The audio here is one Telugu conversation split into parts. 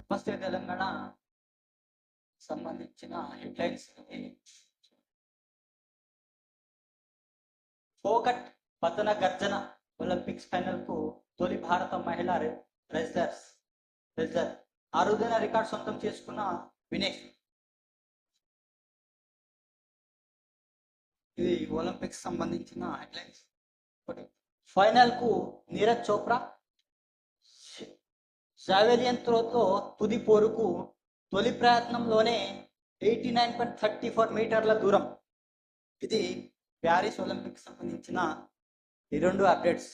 నమస్తే తెలంగాణ సంబంధించిన హెడ్లైన్స్ పోకట్ పతన గర్జన ఒలింపిక్స్ ఫైనల్కు తొలి భారత మహిళా రెజ్లర్స్ రెజ్లర్ అరుదైన రికార్డ్ సొంతం చేసుకున్న వినేష్. ఇది ఒలింపిక్స్ సంబంధించిన హెడ్లైన్స్ ఫైనల్కు నీరజ్ చోప్రా జావెలియంత్రోతో తుది పోరుకు తొలి ప్రయత్నంలోనే eighty nine point thirty four మీటర్ల దూరం. ఇది ప్యారిస్ ఒలింపిక్ సంబంధించిన ఈ రెండు అప్డేట్స్.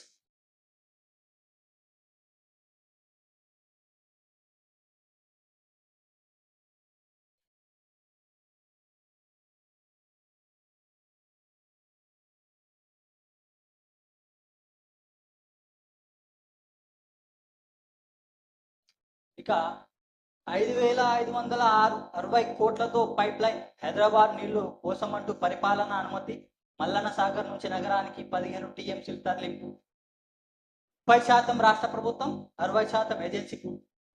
ఇక ఐదు వేల ఐదు వందల ఆరు అరవై కోట్లతో పైప్ లైన్ హైదరాబాద్ నీళ్ళు కోసమంటూ పరిపాలన అనుమతి మల్లన్న సాగర్ నుంచి నగరానికి పదిహేను టీఎంసీలు తరలింపు. ముప్పై శాతం రాష్ట్ర ప్రభుత్వం అరవై శాతం ఏజెన్సీకు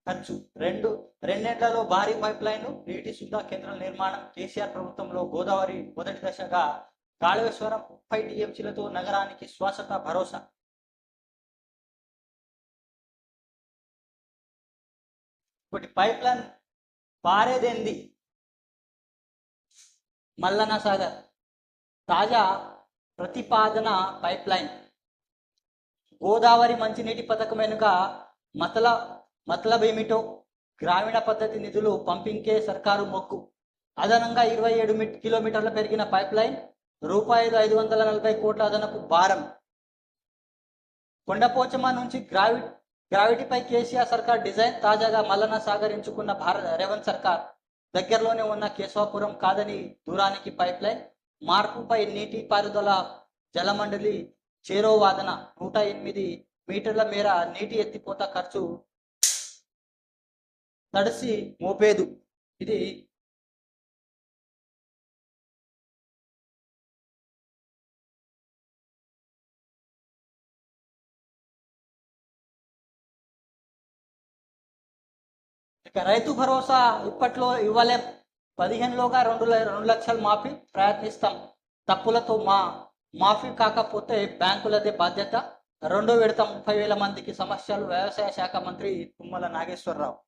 ఖర్చు. రెండు రెండేళ్ళలో భారీ పైప్ లైన్ నీటి శుద్ధ కేంద్రం నిర్మాణం కేసీఆర్ ప్రభుత్వంలో గోదావరి మొదటి దశగా కాళేశ్వరం ముప్పై టీఎంసీలతో నగరానికి శ్వాసత భరోసా. ఒకటి పైప్ లైన్ పారేదేంది? మల్లన్న సాగర్. తాజా ప్రతిపాదన పైప్ లైన్. గోదావరి మంచినీటి పథకం వెనుక మతల మతలబేమిటో గ్రామీణ పద్ధతి నిధులు పంపింగ్కే సర్కారు మొక్కు. అదనంగా ఇరవై ఏడు మిట్ పెరిగిన పైప్ లైన్ రూపాయలు ఐదు వందల నలభై కోట్ల అదనపు భారం. కొండపోచమ్మ నుంచి గ్రావి గ్రావిటీపై కేసీఆర్ సర్కార్ డిజైన్ తాజాగా మల్లన సాగర్ ఎంచుకున్న భారత రేవంత్ సర్కార్ దగ్గరలోనే ఉన్న కేశవాపురం కాదని దూరానికి పైప్ లైన్ మార్పుపై నీటి పారుదల జలమండలి చేరోవాదన నూట ఎనిమిది మీటర్ల మేర నీటి ఎత్తిపోత ఖర్చు తడిసి మోపేదు. ఇది రైతు భరోసా ఇప్పట్లో ఇవ్వలేం. పదిహేనులోగా రెండు రెండు లక్షలు మాఫీ ప్రయత్నిస్తాం. తప్పులతో మా మాఫీ కాకపోతే బ్యాంకులదే బాధ్యత. రెండో విడత ముప్పై వేల మందికి సమస్యలు వ్యవసాయ శాఖ మంత్రి తుమ్మల నాగేశ్వరరావు.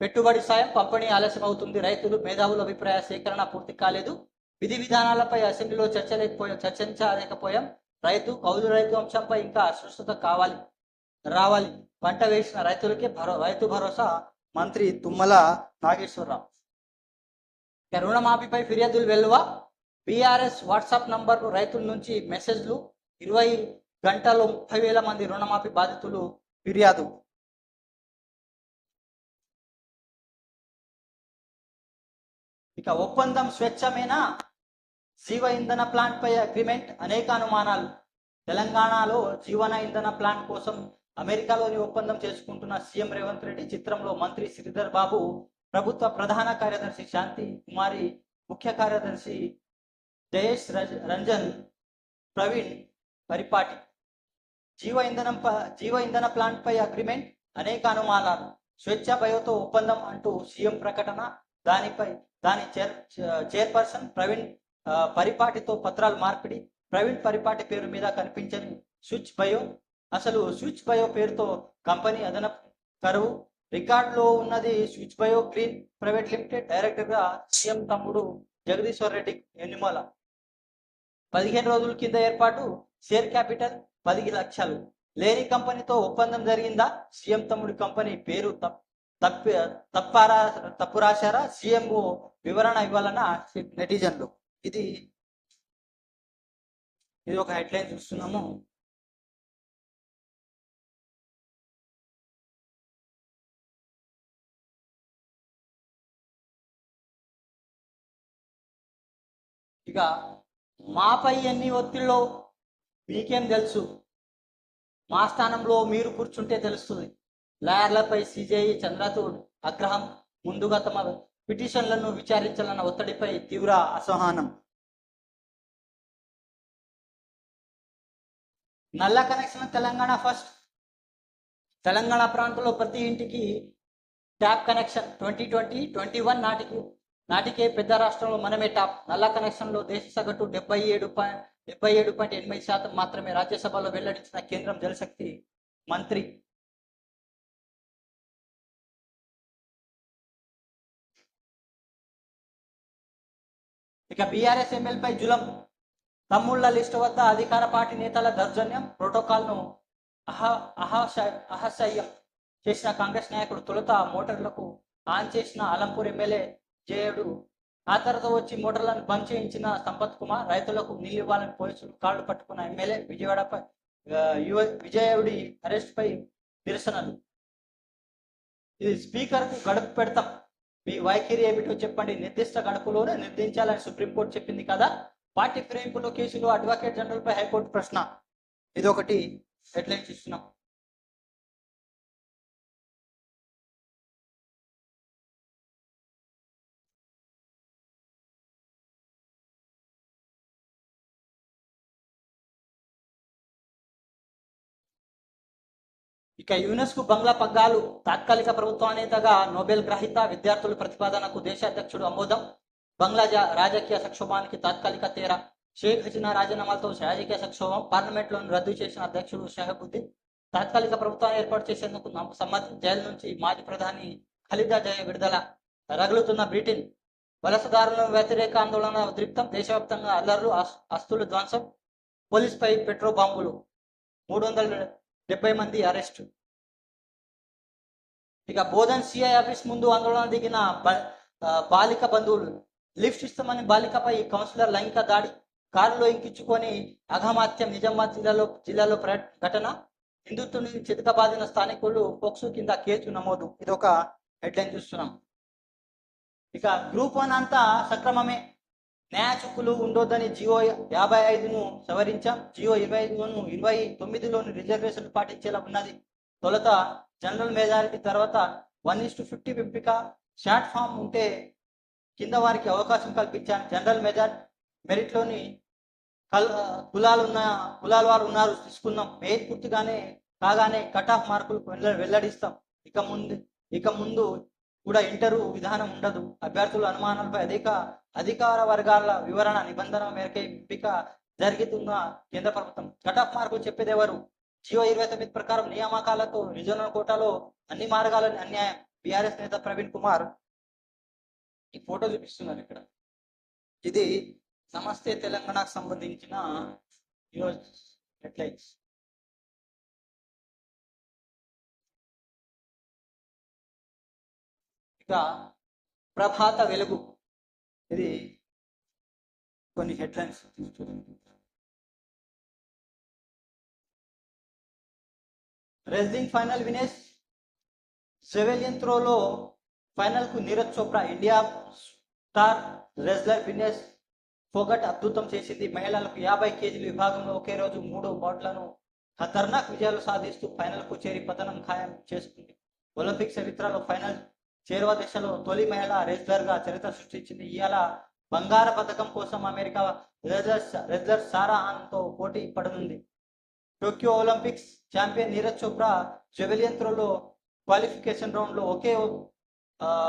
పెట్టుబడి సాయం పంపిణీ ఆలస్యం అవుతుంది రైతులు మేధావుల అభిప్రాయ సేకరణ పూర్తి కాలేదు. విధి విధానాలపై అసెంబ్లీలో చర్చలేకపోయా చర్చించలేకపోయాం. రైతు కౌలు రైతు అంశంపై ఇంకా అస్పష్టత కావాలి రావాలి. పంట వేసిన రైతులకే భరో రైతు భరోసా మంత్రి తుమ్మల నాగేశ్వరరావు. ఇక రుణమాఫీపై ఫిర్యాదులు వెలువ బీఆర్ఎస్ వాట్సాప్ నంబర్ రైతుల నుంచి మెసేజ్లు. ఇరవై గంటల్లో ముప్పై వేల మంది రుణమాఫీ బాధితులు ఫిర్యాదు. ఇక ఒప్పందం స్వచ్ఛమేనా? జీవ ఇంధన ప్లాంట్ పై అగ్రిమెంట్ అనేక అనుమానాలు. తెలంగాణలో జీవన ఇంధన ప్లాంట్ కోసం అమెరికాలోని ఒప్పందం చేసుకుంటున్న సీఎం రేవంత్ రెడ్డి చిత్రంలో మంత్రి శ్రీధర్ బాబు ప్రభుత్వ ప్రధాన కార్యదర్శి శాంతి కుమారి ముఖ్య కార్యదర్శి జయేష్ రంజన్ ప్రవీణ్ పరిపాటి. జీవ ఇంధనం జీవ ఇంధన ప్లాంట్ పై అగ్రిమెంట్ అనేక అనుమానాలు. స్వేచ్ఛ బయోతో ఒప్పందం అంటూ సీఎం ప్రకటన దానిపై దాని చైర్ చైర్పర్సన్ ప్రవీణ్ ఆ, పరిపాటితో పత్రాలు మార్పిడి ప్రవీణ్ పరిపాటి పేరు మీద కనిపించని స్విచ్ బయో అసలు స్విచ్ బయో పేరుతో కంపెనీ అదనపు కరువు. రికార్డులో ఉన్నది switch bio green private limited డైరెక్టర్గా సీఎం తమ్ముడు జగదీశ్వర్ రెడ్డి ఎన్నిమల పదిహేను రోజుల కింద ఏర్పాటు షేర్ క్యాపిటల్ పది లక్షలు. లేని కంపెనీతో ఒప్పందం జరిగిందా? సీఎం తమ్ముడి కంపెనీ పేరు తప్ప తప్పి తప్పారా తప్పు రాశారా సీఎంఓ వివరణ ఇవ్వాలన్న నెటిజన్లు. ఇది ఇది ఒక హెడ్లైన్ చూస్తున్నాము. ఇక మాపై ఎన్ని ఒత్తిడిలో మీకేం తెలుసు. మా స్థానంలో మీరు కూర్చుంటే తెలుస్తుంది. లాయర్లపై సిజేఐ చంద్రచూడ్ ఆగ్రహం ముందుగా తమ పిటిషన్లను విచారించాలన్న ఒత్తిడిపై తీవ్ర అసహనం. నల్ల కనెక్షన్ తెలంగాణ ఫస్ట్. తెలంగాణ ప్రాంతంలో ప్రతి ఇంటికి tap connection twenty twenty twenty one నాటికి నాటికే పెద్ద రాష్ట్రంలో మనమే టాప్. నల్ల కనెక్షన్లో దేశ సగటు డెబ్బై ఏడు పాయింట్ డెబ్బై ఏడు పాయింట్ ఎనిమిది శాతం మాత్రమే రాజ్యసభలో వెల్లడించిన కేంద్రం జలశక్తి మంత్రి. ఇక బీఆర్ఎస్ ఎమ్మెల్పై జులం. తమ్ముళ్ళ లిస్టు వద్ద అధికార పార్టీ నేతల దౌర్జన్యం ప్రోటోకాల్ను అహ అహశ అహసహ్యం చేసిన కాంగ్రెస్ నాయకుడు తొలుత మోటార్లకు ఆన్ చేసిన అలంపూర్ ఎమ్మెల్యే జేయుడు ఆ తర్వాత వచ్చి మోటార్లను బంద్ చేయించిన సంపత్ కుమార్ రైతులకు నీళ్ళు ఇవ్వాలని పోలీసులు కాళ్ళు పట్టుకున్న ఎమ్మెల్యే విజయవాడపై యువ విజయుడి అరెస్ట్ పై నిరసనలు. ఇది స్పీకర్కు గడుపు పెడతాం. మీ వైఖరి ఏమిటో చెప్పండి. నిర్దిష్ట గడుపులోనే నిర్ణయించాలని సుప్రీంకోర్టు చెప్పింది కదా. పార్టీ ఫిరాయింపులో కేసులో అడ్వకేట్ జనరల్పై హైకోర్టు ప్రశ్న. ఇది ఒకటి హెడ్లైన్స్ ఇస్తున్నాం. ఇక యునెస్కో బంగ్లా పగ్గాలు తాత్కాలిక ప్రభుత్వానేతగా నోబెల్ గ్రహీత విద్యార్థుల ప్రతిపాదనకు దేశాధ్యక్షుడు ఆమోదం. బంగ్లా రాజకీయ సంక్షోభానికి తాత్కాలిక తీర. షేక్ హసీనా రాజీనామాలతో రాజకీయ సంక్షోభం పార్లమెంట్లోని రద్దు చేసిన అధ్యక్షుడు షహబుద్దీన్ తాత్కాలిక ప్రభుత్వాన్ని ఏర్పాటు చేసేందుకు నమ్మ- జైలు నుంచి మాజీ ప్రధాని ఖలీదా జయ విడుదల రగులుతున్న బ్రిటన్ వలసదారుల వ్యతిరేక ఆందోళన ఉద్రిక్తం దేశవ్యాప్తంగా అల్లర్లు అస్- ఆస్తుల ధ్వంసం పోలీసుపై పెట్రో బాంబులు మూడు వందల డెబ్బై మంది అరెస్టు. ఇక బోధన్ సిఐ ఆఫీస్ ముందు ఆందోళన దిగిన బాలిక బంధువులు లిఫ్ట్ ఇస్తామని బాలికపై కౌన్సిలర్ లైంగిక దాడి కారులో ఇంకించుకొని అఘమాత్యం నిజామాబాద్ జిల్లాలో జిల్లాలో ప్ర- ఘటన హిందుత్వుని చితకబాదిన స్థానికులు పోక్సో కింద కేసు నమోదు. ఇది ఒక హెడ్లైన్ చూస్తున్నాం. ఇక గ్రూప్ వన్ అంతా సక్రమమే. న్యాయ చుక్కులు ఉండొద్దని జియో యాభై ఐదును సవరించాం. జియో ఇరవై ఐదును ఇరవై తొమ్మిదిలోని రిజర్వేషన్ పాటించేలా ఉన్నది. తొలుత జనరల్ మెజారిటీ తర్వాత వన్ ఇస్ టు ఫిఫ్టీ ఎంపిక. షార్ట్ ఫామ్ ఉంటే కింద వారికి అవకాశం కల్పించాను. జనరల్ మెజారిటీ మెరిట్లోని కల్ కులాలు ఉన్న కులాల వారు ఉన్నారు తీసుకుందాం. మెయిన్ పూర్తిగానే కాగానే కట్ ఆఫ్ మార్కులు వెల్ల వెల్లడిస్తాం. ఇక ముందు ఇక ముందు కూడా ఇంటరు విధానం ఉండదు. అభ్యర్థుల అనుమానాలపై అధిక అధికార వర్గాల వివరణ నిబంధన మేరకే ఎంపిక జరుగుతున్న కేంద్ర ప్రభుత్వం. కట్ ఆఫ్ మార్కులు చెప్పేది ఎవరు? జియో ఇరవై తొమ్మిది ప్రకారం నియామకాలతో రిజర్వ్ కోటాలో అన్ని మార్గాలని అన్యాయం. బీఆర్ఎస్ నేత ప్రవీణ్ కుమార్ ఈ ఫోటో చూపిస్తున్నారు ఇక్కడ. ఇది నమస్తే తెలంగాణకు సంబంధించిన హెడ్లైన్స్. ఇక ప్రభాత వెలుగు. ఇది కొన్ని హెడ్లైన్స్. చూడండి రెజ్లింగ్ ఫైనల్ వినేష్ సెవెలియన్ త్రోలో ఫైనల్కు Neeraj Chopra India star wrestler Vinesh Phogat అద్భుతం చేసింది. మహిళలకు యాభై కేజీల విభాగంలో ఒకే రోజు మూడు బౌట్లను ఖతర్నాక్ విజయాలు సాధిస్తూ ఫైనల్కు చేరి పతనం ఖాయం చేసుకుంది. ఒలింపిక్ చరిత్రలో ఫైనల్ చేరువ దిశలో తొలి మహిళ రెజ్లర్గా చరిత్ర సృష్టించింది. ఇవాళ బంగార పథకం కోసం అమెరికా రెజ్లర్ రెజ్లర్ సారాహాన్తో పోటీ పడనుంది. Tokyo Olympics champion Neeraj Chopra javelin త్రోలో qualification రౌండ్లో ఒకే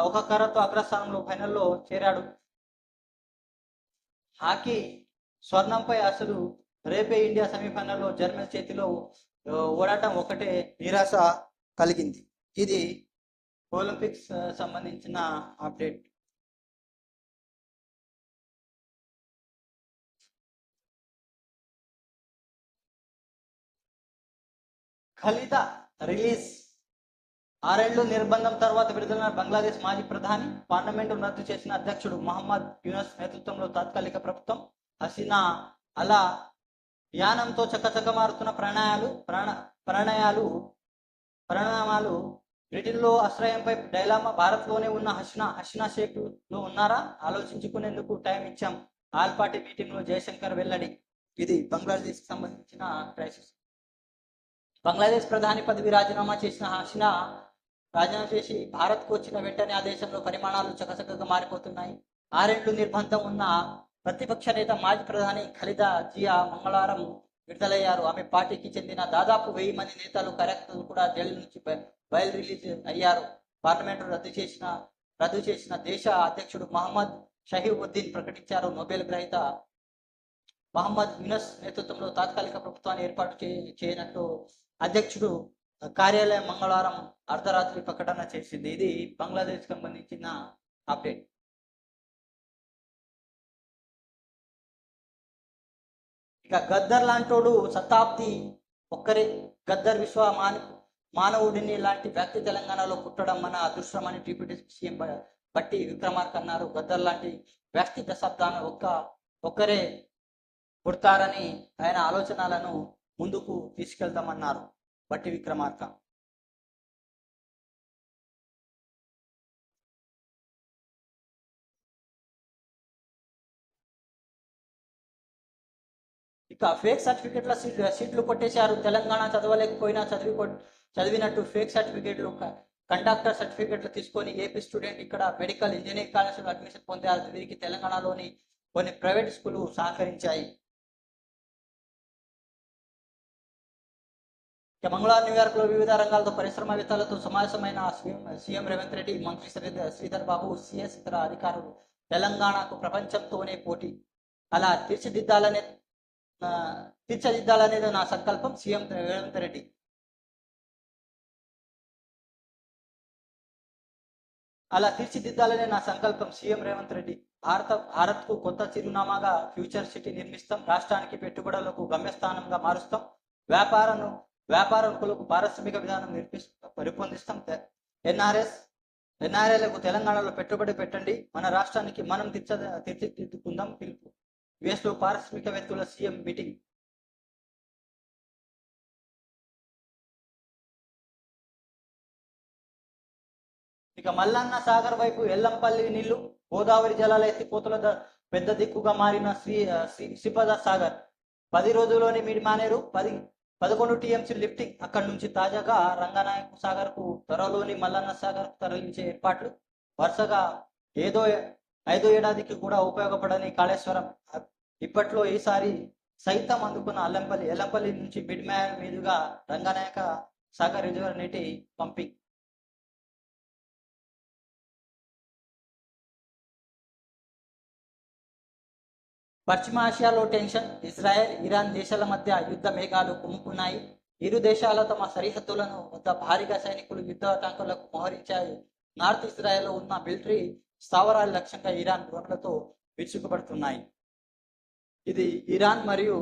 ఒక కర్రతో అగ్రస్థానంలో ఫైనల్లో చేరాడు. హాకీ స్వర్ణంపై అసలు రేపే ఇండియా సెమీఫైనల్లో జర్మన్ చేతిలో ఓడటం ఒకటే నిరాశ కలిగింది. ఇది ఒలింపిక్స్ సంబంధించిన అప్డేట్. ఖలిత రిలీజ్. ఆరేళ్ళు నిర్బంధం తర్వాత విడుదలైన బంగ్లాదేశ్ మాజీ ప్రధాని పార్లమెంటు రద్దు చేసిన అధ్యక్షుడు మహమ్మద్ యూనస్ నేతృత్వంలో తాత్కాలిక ప్రభుత్వం హసీనా అలా యానంతో చక్కచక్క మారుతున్న ప్రణయాలు ప్రాణ ప్రణయాలు పరిణామాలు. బ్రిటన్లో ఆశ్రయంపై డైలామా భారత్లోనే ఉన్న హసీనా హసీనా షేక్లో ఉన్నారా? ఆలోచించుకునేందుకు టైం ఇచ్చాం. ఆల్ పార్టీ మీటింగ్ జయశంకర్ వెల్లడి. ఇది బంగ్లాదేశ్కి సంబంధించిన క్రైసిస్. బంగ్లాదేశ్ ప్రధాని పదవి రాజీనామా చేసిన హసీనా రాజీనామా చేసి భారత్కు వచ్చిన వెంటనే ఆ దేశంలో పరిమాణాలు చకచకగా మారిపోతున్నాయి. ఆరేళ్ళు నిర్బంధం ఉన్న ప్రతిపక్ష నేత మాజీ ప్రధాని ఖలిదా జియా మంగళవారం విడుదలయ్యారు. ఆమె పార్టీకి చెందిన దాదాపు వెయ్యి మంది నేతలు కార్యకర్తలు కూడా జైలు నుంచి బయలు రిలీజ్ అయ్యారు. పార్లమెంటు రద్దు చేసిన రద్దు చేసిన దేశ అధ్యక్షుడు మహమ్మద్ షహీబుద్దీన్ ప్రకటించారు. నోబెల్ గ్రహీత మహమ్మద్ యునస్ నేతృత్వంలో తాత్కాలిక ప్రభుత్వాన్ని ఏర్పాటు చే- చేయనట్టు అధ్యక్షుడు కార్యాలయం మంగళవారం అర్ధరాత్రి ప్రకటన చేసింది. ఇది బంగ్లాదేశ్ సంబంధించిన అప్డేట్. ఇక గద్దర్ లాంటోడు శతాబ్ది ఒక్కరే. గద్దర్ విశ్వ మాన మానవుడిని లాంటి వ్యక్తి తెలంగాణలో పుట్టడం మన అదృష్టమని డిప్యూటీ సీఎం బట్టి విక్రమార్క అన్నారు. గద్దర్ లాంటి వ్యక్తి దశాబ్దాన ఒక్క ఒక్కరే పుడతారని ఆయన ఆలోచనలను ముందుకు తీసుకెళ్తామన్నారు బట్టి విక్రమార్క. ఇక ఫేక్ సర్టిఫికెట్ల సీట్లు కొట్టేశారు. తెలంగాణ చదవలేకపోయినా చదివి చదివినట్టు ఫేక్ సర్టిఫికెట్లు కండక్టర్ సర్టిఫికెట్లు తీసుకొని ఏపీ స్టూడెంట్ ఇక్కడ మెడికల్ ఇంజనీరింగ్ కాలేజీలో అడ్మిషన్ పొందారు. వీరికి తెలంగాణలోని కొన్ని ప్రైవేట్ స్కూళ్ళు సహకరించాయి. ఇక మంగళవారం న్యూయార్క్లో వివిధ రంగాలతో పరిశ్రమవేత్తలతో సమావేశమైన సీఎం రేవంత్ రెడ్డి మంత్రి శ్రీధర్ శ్రీధర్ బాబు సిఎస్ ఇతర అధికారులు తెలంగాణకు ప్రపంచంతోనే పోటీ. అలా తీర్చిదిద్దాలనే తీర్చిదిద్దాలనేది నా సంకల్పం సీఎం రేవంత్ రెడ్డి. అలా తీర్చిదిద్దాలనే నా సంకల్పం సీఎం రేవంత్ రెడ్డి. భారత భారత్కు కొత్త చిరునామాగా ఫ్యూచర్ సిటీ నిర్మిస్తాం రాష్ట్రానికి పెట్టుబడులకు గమ్యస్థానంగా మారుస్తాం. వ్యాపారం వ్యాపారకులకు పారిశ్రామిక విధానం నిర్మిస్తాం రూపొందిస్తాం ఎన్ఆర్ఎస్ ఎన్ఆర్ఐలకు తెలంగాణలో పెట్టుబడి పెట్టండి. మన రాష్ట్రానికి మనం తీర్చ తీర్చిదిద్దుకుందాం. పిలుపు. యుఎస్ పారిశ్రామికవేత్తల సీఎం మీటింగ్. ఇక మల్లన్న సాగర్ వైపు ఎల్లంపల్లి నీళ్ళు గోదావరి జలాల ఎత్తిపోతల పెద్ద దిక్కుగా మారిన శ్రీ శ్రీ శ్రీపద సాగర్. పది రోజుల్లోనే మీడి మానేరు. పది పదకొండు టీఎంసీ లిఫ్టింగ్ అక్కడి నుంచి తాజాగా రంగనాయక సాగర్కు త్వరలోని మల్లన్న సాగర్కు తరలించే ఏర్పాట్లు. వరుసగా ఏదో ఐదో ఏడాదికి కూడా ఉపయోగపడని కాళేశ్వరం. ఇప్పట్లో ఈసారి సైతం అందుకున్న అల్లంపల్లి ఎల్లంపల్లి నుంచి మిడ్ మీదుగా రంగనాయక సాగర్ రిజర్వర్ నీటి పంపింగ్. పశ్చిమ ఆసియాలో టెన్షన్ ఇజ్రాయెల్ ఇరాన్ దేశాల మధ్య యుద్ధ మేఘాలు కుమ్ముకున్నాయి. ఇరు దేశాల తమ సరిహద్దులను వద్ద భారీగా సైనికులు యుద్ధ ట్యాంకులకు మోహరించాయి. నార్త్ ఇజ్రాయెల్లో ఉన్న మిలిటరీ స్థావరాలు లక్ష్యంగా ఇరాన్ డ్రోన్లతో విరుచుకుపడుతున్నాయి ఇది ఇరాన్ మరియు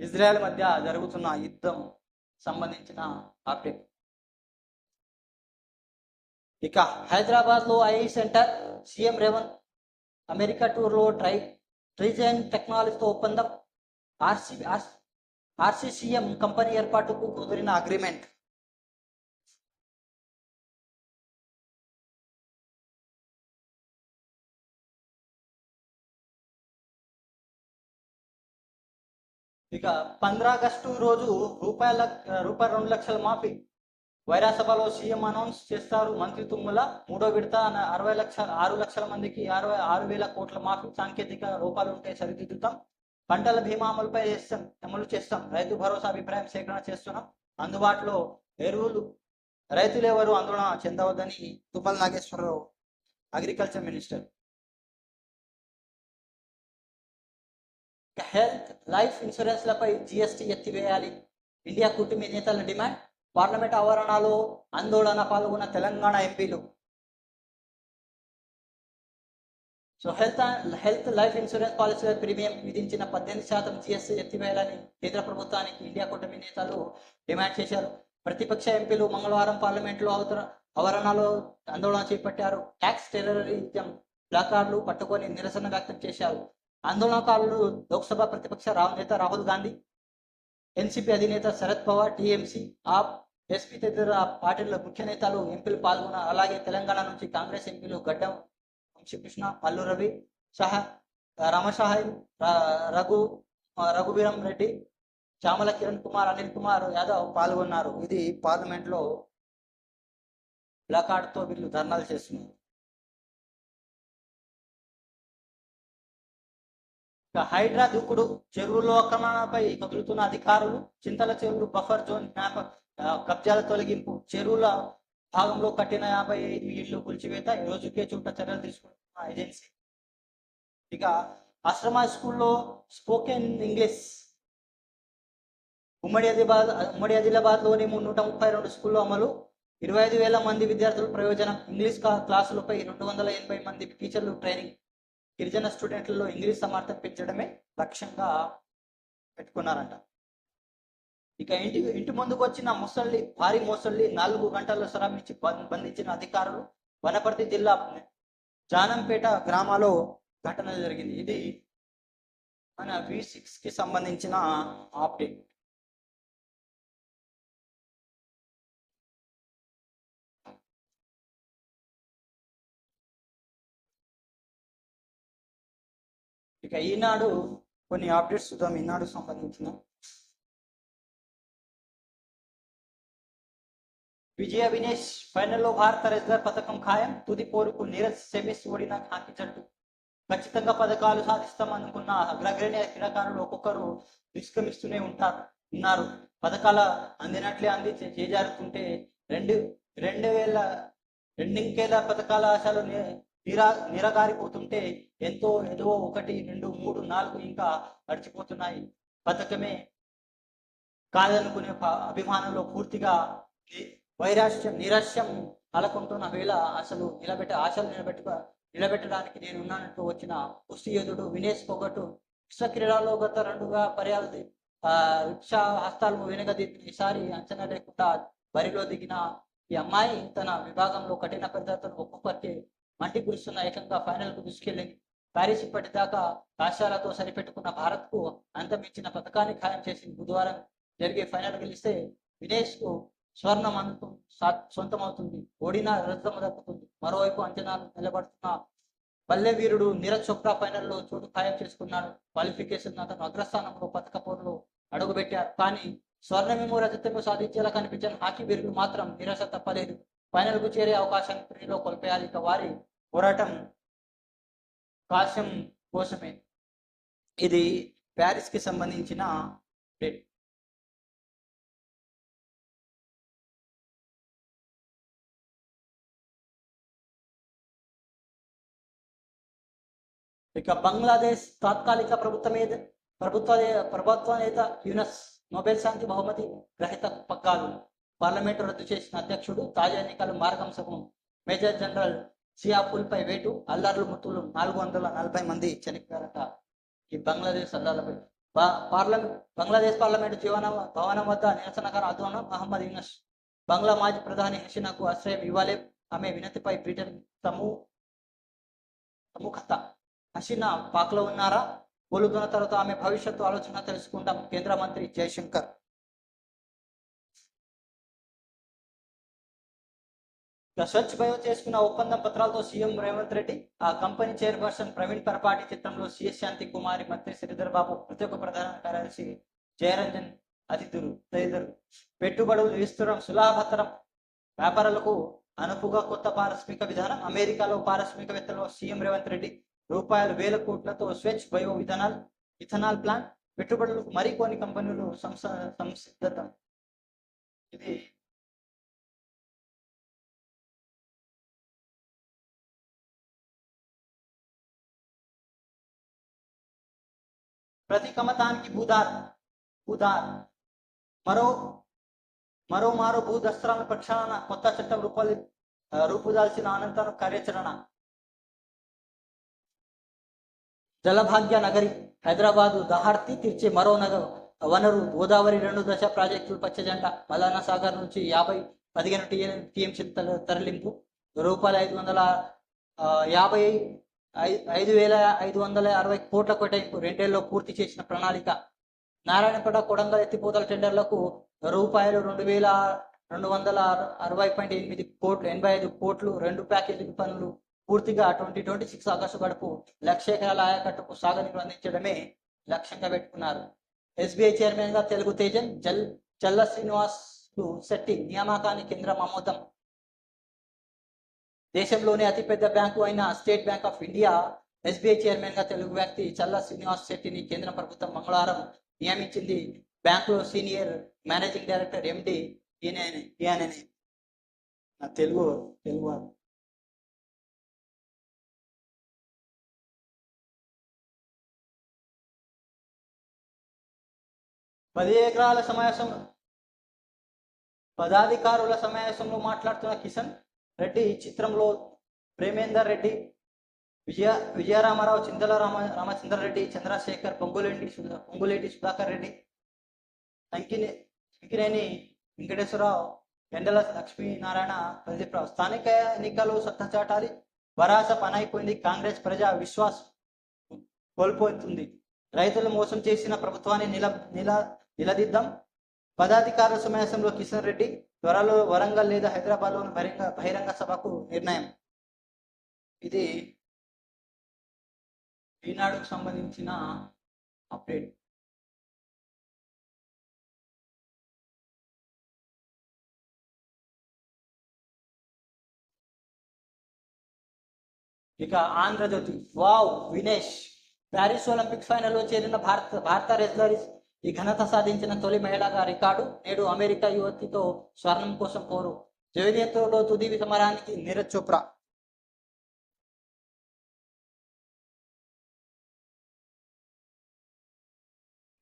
ఇజ్రాయెల్ మధ్య జరుగుతున్న యుద్ధం సంబంధించిన అప్డేట్. ఇక హైదరాబాద్లో AI centre CM Revanth America టూర్లో ట్రై ట్రీజైన్ టెక్నాలజీతో ఒప్పందం. ఆర్సీ ఆర్సీసీఎం కంపెనీ ఏర్పాటుకు కుదిరిన అగ్రిమెంట్ ఇక పంద్రాగస్టు రోజు రూపాయల రూపాయి రెండు లక్షల మాఫీ. వైరాసభలో సీఎం అనౌన్స్ చేస్తారు. మంత్రి తుమ్ముల మూడో విడత అరవై లక్షల ఆరు లక్షల మందికి అరవై ఆరు వేల కోట్ల మాఫీ సాంకేతిక లోపాలు ఉంటే సరిదిద్దుతాం. పంటల భీమా అమలుపై చేస్తాం అమలు చేస్తాం. రైతు భరోసా అభిప్రాయం సేకరణ చేస్తున్నాం. అందుబాటులో ఎరువులు రైతులు ఎవరు ఆందోళన చెందవద్దని Tummala Nageswara Rao agriculture minister. Health life ఇన్సూరెన్స్లపై GST ఎత్తివేయాలి. ఇండియా కూటమి నేతల డిమాండ్? పార్లమెంట్ ఆవరణలో ఆందోళన పాల్గొన్న తెలంగాణ ఎంపీలు. So health health life insurance పాలసీల ప్రీమియం విధించిన పద్దెనిమిది శాతం జిఎస్టీ ఎత్తివేయాలని కేంద్ర ప్రభుత్వానికి ఇండియా కూటమి నేతలు డిమాండ్ చేశారు. ప్రతిపక్ష ఎంపీలు మంగళవారం పార్లమెంట్లో అవతర ఆవరణలో ఆందోళన చేపట్టారు. ట్యాక్స్ టెర్రరిజం ప్లాకార్డులు పట్టుకొని నిరసన వ్యక్తం చేశారు. ఆందోళనకారులు లోక్సభ ప్రతిపక్ష రాహుల్ నేత రాహుల్ గాంధీ ఎన్సీపీ అధినేత Sharad Pawar TMC AAP SP తదితర పార్టీల ముఖ్య నేతలు ఎంపీలు పాల్గొన్నారు అలాగే తెలంగాణ నుంచి కాంగ్రెస్ ఎంపీలు గడ్డం వంశీకృష్ణ మల్లు రవి షహా రామషాహి రఘు రఘువీరం రెడ్డి చామల కిరణ్ కుమార్ అనిల్ కుమార్ యాదవ్ పాల్గొన్నారు. ఇది పార్లమెంట్లో వీళ్ళు ధర్నాలు చేస్తున్నారు. హైడ్రా దూకుడు చెరువులో ఆక్రమణపై కదులుతున్న అధికారులు చింతల చెరువులు బఫర్ జోన్ జ్ఞాప కబ్జాల తొలగింపు చెరువుల భాగంలో కట్టిన యాభై ఐదు ఇళ్ళు కూల్చివేత ఈ రోజుకే చూట చర్యలు తీసుకుంటున్న ఏజెన్సీ. ఇక ఆశ్రమ స్కూల్లో స్పోకెన్ ఇంగ్లీష్. ఉమ్మడి ఆదిలాబాద్ ఉమ్మడి ఆదిలాబాద్లోని నూట ముప్పై రెండు స్కూల్లో అమలు. ఇరవై ఐదు వేల మంది విద్యార్థులు ప్రయోజనం ఇంగ్లీష్ క్లాసులపై రెండు వందల ఎనభై మంది టీచర్లు ట్రైనింగ్. గిరిజన స్టూడెంట్లలో ఇంగ్లీష్ సమర్థం పెంచడమే లక్ష్యంగా పెట్టుకున్నారంట. ఇక ఇంటి ఇంటి ముందుకు వచ్చిన ముసల్లి భారీ మోసల్లి నాలుగు గంటల్లో శ్రమించి బంధించిన అధికారులు వనపర్తి జిల్లా జానంపేట గ్రామాలో ఘటన జరిగింది. ఇది మన వి సిక్స్కి సంబంధించిన అప్డేట్ ఇక ఈనాడు కొన్ని అప్డేట్స్ చూద్దాం. ఈనాడు సంబంధించిన విజయ వినేష్ ఫైనల్లో భారత రెజ్లర్ పథకం ఖాయం. తుది పోరుకు నీరజ్ సెమీస్ ఓడిన హాకీ జట్టు. ఖచ్చితంగా పథకాలు సాధిస్తామనుకున్న అగ్రగ్రణి క్రీడాకారులు ఒక్కొక్కరు నిష్క్రమిస్తూనే ఉంటారు ఉన్నారు. పథకాల అందినట్లే అంది చేజారుతుంటే రెండు రెండు వేల రెండింకేల పథకాల ఆశలు నిరా నిరగారిపోతుంటే ఎంతో ఏదో ఒకటి రెండు మూడు నాలుగు ఇంకా గడిచిపోతున్నాయి పథకమే కాదనుకునే ప- అభిమానంలో పూర్తిగా వైరాశ్యం నిరాశ్యం అలకుంటున్న వేళ అసలు నిలబెట్ట ఆశలు నిలబెట్టుక నిలబెట్టడానికి నేను ఉన్నానంటూ వచ్చిన కుస్తీ యోధుడు వినేష్ పొగటు విశ్వక్రీడలో గత రెండుగా పర్యాలు ఆ రిక్షా హస్తాలు వెనుగదిద్దిన ఈసారి అంచనా లేకుండా బరిలో దిగిన ఈ అమ్మాయి తన విభాగంలో కఠిన పరిధతను ఒక్కొక్కరికి మంటి కురుస్తున్న ఏకంగా ఫైనల్కు దూసుకెళ్ళింది ప్యారిస్ ఇప్పటిదాకా రాష్ట్రాలతో సరిపెట్టుకున్న భారత్కు అంతమించిన పథకాన్ని ఖాయం చేసింది బుధవారం జరిగే ఫైనల్ గెలిస్తే వినేష్కు స్వర్ణం అంతం సొంతమవుతుంది. ఓడినా రథం దక్కుతుంది మరోవైపు అంచనాలు నిలబడుతున్న పల్లె వీరుడు నీరజ్ చోప్రా ఫైనల్లో చోటు ఖాయం చేసుకున్నాడు. క్వాలిఫికేషన్ అతను అగ్రస్థానంలో పథక పోరులో అడుగుపెట్టారు. కానీ స్వర్ణమేమో రజతమో సాధించేలా కనిపించిన హాకీ వీరులు మాత్రం నిరాశ తప్పలేదు. ఫైనల్కు చేరే అవకాశాన్ని త్రీలో కోల్పోయాలి ఇక వారి పోరాటం కాశ్యం కోసమే. ఇది ప్యారిస్కి సంబంధించిన డేట్ ఇక బంగ్లాదేశ్ తాత్కాలిక ప్రభుత్వ మీద ప్రభుత్వ ప్రభుత్వ నేత యునస్ నోబెల్ శాంతి బహుమతి గ్రహీత పగ్గాలు పార్లమెంటు రద్దు చేసిన అధ్యక్షుడు తాజా ఎన్నికలు మార్గం సగం మేజర్ జనరల్ సియాపుల్పై వేటు అల్లార్లు ముత్తులు నాలుగు వందల నలభై మంది చనిపోయారట ఈ బంగ్లాదేశ్ అల్లాలపై పార్లమెంట్ బంగ్లాదేశ్ పార్లమెంటు జీవన భవనం వద్ద నిరసనకార ఆందోళన మహమ్మద్ యూనస్ బంగ్లా మాజీ ప్రధాని హసీనాకు ఆశ్రయం ఇవ్వాలి. ఆమె వినతిపై బ్రిటన్ సమూ సముఖత హసీనా పాక్లో ఉన్నారా? కోలుకున్న తర్వాత ఆమె భవిష్యత్తు ఆలోచన తెలుసుకుందాం. కేంద్ర మంత్రి జయశంకర్. స్వచ్ఛ బయో చేసుకున్న ఒప్పందం పత్రాలతో సీఎం రేవంత్ రెడ్డి ఆ కంపెనీ చైర్పర్సన్ ప్రవీణ్ పరపాటి చిత్రంలో సిఎస్ శాంతి కుమారి మంత్రి శ్రీధర్ బాబు ఒక్క ప్రధాన కార్యదర్శి జయరంజన్ అతిథులు తదితరులు. పెట్టుబడులు విస్తరం సులభతరం. వ్యాపారాలకు అనుపుగా కొత్త పారిశ్రామిక విధానం అమెరికాలో పారిశ్రామికవేత్తలు సీఎం రేవంత్ రెడ్డి రూపాయలు వేల కోట్లతో స్వచ్ఛ బయో విధానాలు ఇథనాల్ ప్లాంట్ పెట్టుబడులకు మరికొన్ని కంపెనీలు సంస సంసిద్ధత. ఇది ప్రతి కమతానికి భూదార్ భూదార్ మరో మరో మారో భూదస్త్రాల ప్రక్షాళన కొత్త చట్టం రూపాలి ఆ, రూపుదాల్చిన అనంతరం కార్యాచరణ. జలభాగ్య నగరి హైదరాబాదు దహార్తి తీర్చే మరో నగ వనరు గోదావరి రెండు దశ ప్రాజెక్టులు పచ్చజంట మలానా సాగర్ నుంచి యాభై పదిహేను టీఎం టీఎంసీ తరలింపు రూపాయలు ఐదు వందల యాభై ఐదు వేల ఐదు వందల అరవై కోట్ల కేటాయింపు రెండేళ్ళలో పూర్తి చేసిన ప్రణాళిక. నారాయణపేట కొడంగల్ ఎత్తిపోతల టెండర్లకు రూపాయలు రెండు వేల రెండు వందల అరవై పాయింట్ ఎనిమిది కోట్లు ఎనభై ఐదు కోట్లు రెండు ప్యాకేజీ పనులు పూర్తిగా ట్వంటీ ట్వంటీ సిక్స్ ఆగస్టు గడుపు లక్ష ఎకరాల ఆయకట్టుకు సాగునీరు అందించడమే లక్ష్యంగా పెట్టుకున్నారు. ఎస్బీఐ చైర్మన్గా తెలుగు తేజన్ జల్ చల్ల శ్రీనివాస్ శెట్టి నియామకాన్ని కేంద్రం ఆమోదం. దేశంలోనే అతిపెద్ద బ్యాంకు అయిన State Bank of India SBI చైర్మన్గా తెలుగు వ్యక్తి చల్ల శ్రీనివాస్ శెట్టిని కేంద్ర ప్రభుత్వం మంగళవారం నియమించింది. బ్యాంకులో సీనియర్ మేనేజింగ్ డైరెక్టర్ ఎండి ఈయన ఈయనని. తెలుగు తెలుగు పది ఎకరాల సమావేశం పదాధికారుల సమావేశంలో మాట్లాడుతున్న కిషన్ రెడ్డి ఈ చిత్రంలో ప్రేమేందర్ రెడ్డి విజయ విజయరామారావు చింతల రామ రామచంద్రారెడ్డి చంద్రశేఖర్ పొంగులేటి పొంగులేటి సుధాకర్ రెడ్డి సంకినే సంకినేని వెంకటేశ్వరరావు ఎండల లక్ష్మీనారాయణ ప్రదీప్రావు. స్థానిక ఎన్నికలు సత్తా చాటాలి. వరాస పనైపోయింది. కాంగ్రెస్ ప్రజా విశ్వాస్ కోల్పోతుంది. రైతులు మోసం చేసిన ప్రభుత్వాన్ని నిల నిల నిలదీద్దాం. పదాధికారుల సమావేశంలో కిషన్ రెడ్డి త్వరలో వరంగల్ లేదా హైదరాబాద్లోని బహిరంగ బహిరంగ సభకు నిర్ణయం. ఇది ఈనాడుకు సంబంధించిన అప్డేట్. ఇక Andhra Jyothi. Wow Vinesh. Paris Olympics ఫైనల్లో చేరిన భారత భారత రెజ్లరీస్ ఈ ఘనత సాధించిన తొలి మహిళగా రికార్డు నేడు అమెరికా యువతితో స్వర్ణం కోసం పోరు. జవిలియత్తులో తుది సమరానికి నీరజ్ చోప్రా.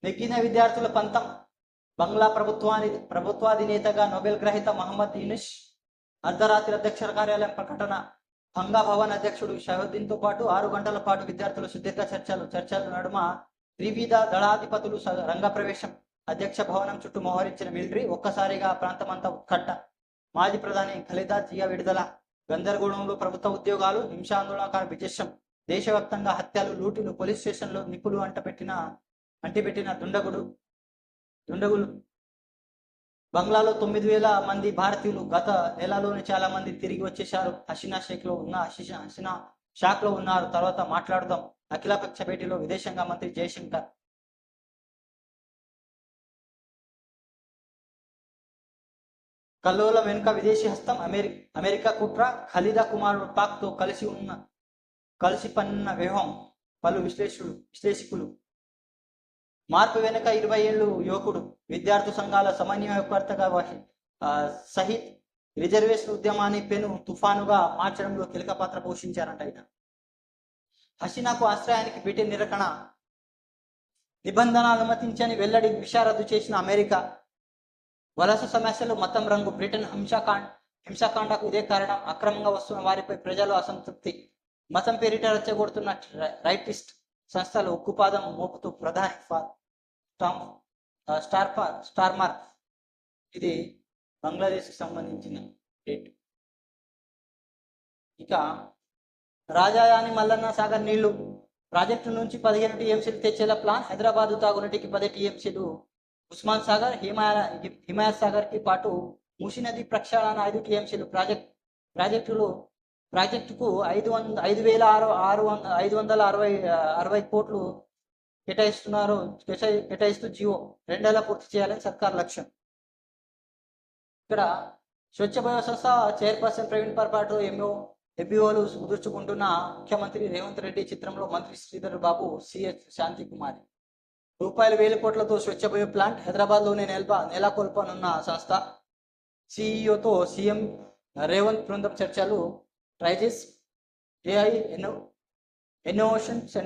నెగ్గిన విద్యార్థుల పంతం. బంగ్లా ప్రభుత్వాని ప్రభుత్వాధినేతగా నోబెల్ గ్రహీత మహమ్మద్ యూనిష్ అర్ధరాత్రి అధ్యక్ష కార్యాలయం ప్రకటన. భంగా భవన్ అధ్యక్షుడు షహుద్దీన్తో పాటు ఆరు గంటల పాటు విద్యార్థులు సుదీర్ఘ చర్చలు చర్చల నడుమ త్రివిధ దళాధిపతులు రంగప్రవేశం అధ్యక్ష భవనం చుట్టూ మోహరించిన మిలిటరీ ఒక్కసారిగా ప్రాంతమంతా ఉత్కట్ట మాజీ ప్రధాని ఖలీదా జియా విడుదల గందరగోళంలో ప్రభుత్వ ఉద్యోగాలు హింసాందోళనకార విజయం దేశవ్యాప్తంగా హత్యలు లూటులు పోలీస్ స్టేషన్లో నిప్పులు అంటపెట్టిన అంటిపెట్టిన దుండగుడు దుండగులు. బంగ్లాలో తొమ్మిది వేల మంది భారతీయులు గత నెలలోనే చాలా మంది తిరిగి వచ్చేశారు. హసీనా షేక్లో ఉన్న హసీనా హసీనా షాక్లో ఉన్నారు. తర్వాత మాట్లాడదాం. అఖిలపక్ష భేటీలో విదేశాంగ మంత్రి జయశంకర్. కల్లోల వెనుక విదేశీ హస్తం అమెరికా అమెరికా కుట్ర ఖలీదా కుమారుడు పాక్తో కలిసి ఉన్న కలిసి పన్న వ్యూహం పలు విశ్లేషకులు విశ్లేషకులు. మార్పు వెనుక ఇరవై ఏళ్ళు యువకుడు విద్యార్థి సంఘాల సమన్వయకర్తగా వహి సహిత్ రిజర్వేషన్ ఉద్యమాన్ని పెను తుఫానుగా మార్చడంలో కీలక పాత్ర పోషించారంట ఆయన. హసీనాకు ఆశ్రయానికి బ్రిటన్ నిరకణ. నిబంధన అనుమతించని వెల్లడి విషారద్దు చేసిన అమెరికా. వలస సమస్యలు మతం రంగు బ్రిటన్ హింసాకాండ హింసాకాండకు ఇదే కారణం. అక్రమంగా వస్తున్న వారిపై ప్రజలు అసంతృప్తి. మతం పేరిట రెచ్చగొడుతున్న రైటిస్ట్ సంస్థలు ఉక్కుపాదం మోపుతూ ప్రధాని టామ్ ఆ, స్టార్ ఇది బంగ్లాదేశ్కి సంబంధించిన డేట్. ఇక రాజాయాని మల్లన్న సాగర్ నీళ్ళు. ప్రాజెక్టు నుంచి పదిహేను టీఎంసీలు తెచ్చేలా ప్లాన్. హైదరాబాద్ తాగునీటికి పది టీఎంసీలు. ఉస్మాన్ సాగర్ హిమాయ హిమాయత్ సాగర్కి పాటు మూసీ నది ప్రక్షాళన ఐదు టీఎంసీలు. ప్రాజెక్ట్ ప్రాజెక్టులు ప్రాజెక్టుకు ఐదు వంద ఐదు వేల ఆరు ఆరు వంద ఐదు వందల అరవై అరవై కోట్లు కేటాయిస్తున్నారు కేటాయిస్తూ జియో. రెండేళ్ళ పూర్తి చేయాలని సర్కార్ లక్ష్యం. ఇక్కడ స్వచ్ఛ భవ సంస్థ చైర్పర్సన్ ప్రవీణ్ పర్పాటు ఎంఓ ఎంపీఓలు కుదుర్చుకుంటున్న ముఖ్యమంత్రి రేవంత్ రెడ్డి చిత్రంలో మంత్రి శ్రీధర్ బాబు సిహెచ్ శాంతి కుమారి. రూపాయల వేల కోట్లతో స్వచ్ఛ ప్లాంట్ హైదరాబాద్లోనే నెలప నెలకొల్పనున్న సంస్థ. సిఇఓతో సీఎం రేవంత్ బృందం చర్చలు. ట్రైజిస్ ఏఐ ఎన్నో ఇన్నోవేషన్ సెంటర్